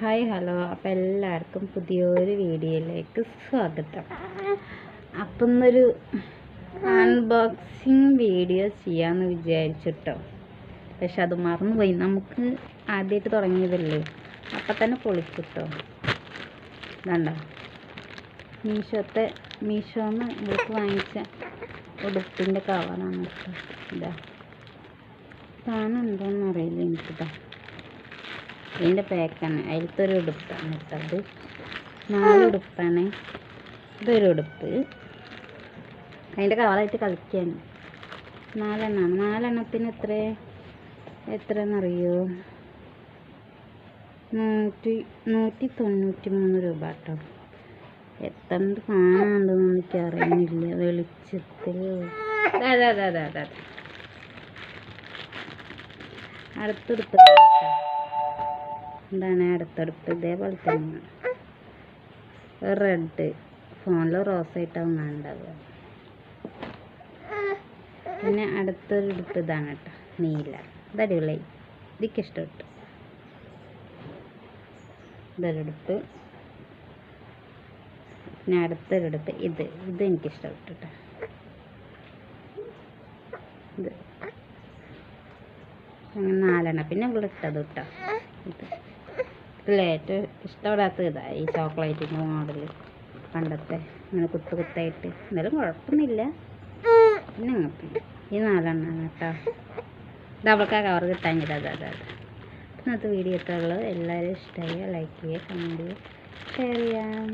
Hi hello. അപ്പം എല്ലാവർക്കും പുതിയൊരു വീഡിയോയിലേക്ക് സ്വാഗതം. അപ്പം ഇന്നൊരു അൺബോക്സിങ് വീഡിയോ ചെയ്യാമെന്ന് വിചാരിച്ചിട്ടോ. പക്ഷെ അത് മറന്നുപോയി. നമുക്ക് ആദ്യമായിട്ട് തുടങ്ങിയതല്ലേ? അപ്പം തന്നെ പൊളിച്ചിട്ടോ. ഇതണ്ട മീഷോത്തെ മീഷോന്ന് ഇവർക്ക് വാങ്ങിച്ച ഉടുപ്പിന്റെ കവറാണ് കേട്ടോ. ഇതാ. കാണുന്നുണ്ടോയെന്ന് അറിയില്ല എനിക്കിതാ. ഇതിന്റെ പാക്കാണ്. അതിലത്തെ ഒരു ഉടുപ്പാണ് ഇട്ടത് നാല് ഉടുപ്പാണ്. ഇതൊരു ഉടുപ്പ്. അതിന്റെ കവറായിട്ട് കളിക്കാണ്. നാലെണ്ണമാണ് നാലെണ്ണത്തിന് എത്ര? എത്രയെന്നറിയോ? നൂറ്റി നൂറ്റി തൊണ്ണൂറ്റി മൂന്ന് രൂപ കേട്ടോ. എത്ര കാണാണ്ടെന്ന് എനിക്ക് അറിയുന്നില്ല വെളിച്ചത്തിൽ. അതെ അടുത്തെടുത്ത് എന്താണ് അടുത്തടുത്ത് ഇതേപോലെ തന്നെ. റെഡ് ഫോണിൽ റോസായിട്ടാവും ഉണ്ടാവുക പിന്നെ അടുത്തൊരു ഉടുപ്പ് ഇതാണ് കേട്ടോ നീല. ഇത് അടിപൊളിയായി. ഇതൊക്കെ ഇഷ്ടപ്പെട്ടു. ഇതൊരുടുപ്പ് പിന്നെ അടുത്തൊരുടുപ്പ് ഇത്. ഇത് എനിക്ക് ഇഷ്ടപ്പെട്ടു കേട്ടോ. ഇത്. അങ്ങനെ നാലെണ്ണം. പിന്നെ ഇവിടെ ഇട്ടത് കേട്ടോ ഇത്. ഇതിൽ ഏറ്റവും ഇഷ്ടപ്പെടാത്തത് ഇതാ ഈ ചോക്ലേറ്റിന്റെ മോഡൽ പണ്ടത്തെ ഇങ്ങനെ കുത്തു കുത്തായിട്ട്. എന്നാലും കുഴപ്പമൊന്നുമില്ല. പിന്നെ അങ്ങനത്തെ ഈ നാലെണ്ണമാണ് കേട്ടോ. ഇത് അവൾക്ക് ആ കവർ കിട്ടാൻ അതെ അതെ അതെ. ഇന്നത്തെ വീഡിയോ എത്തുള്ളത് എല്ലാവരും ഇഷ്ടമായി? ലൈക്ക് ചെയ്യുക കമന്റ് ചെയ്യുക ഷെയർ ചെയ്യാം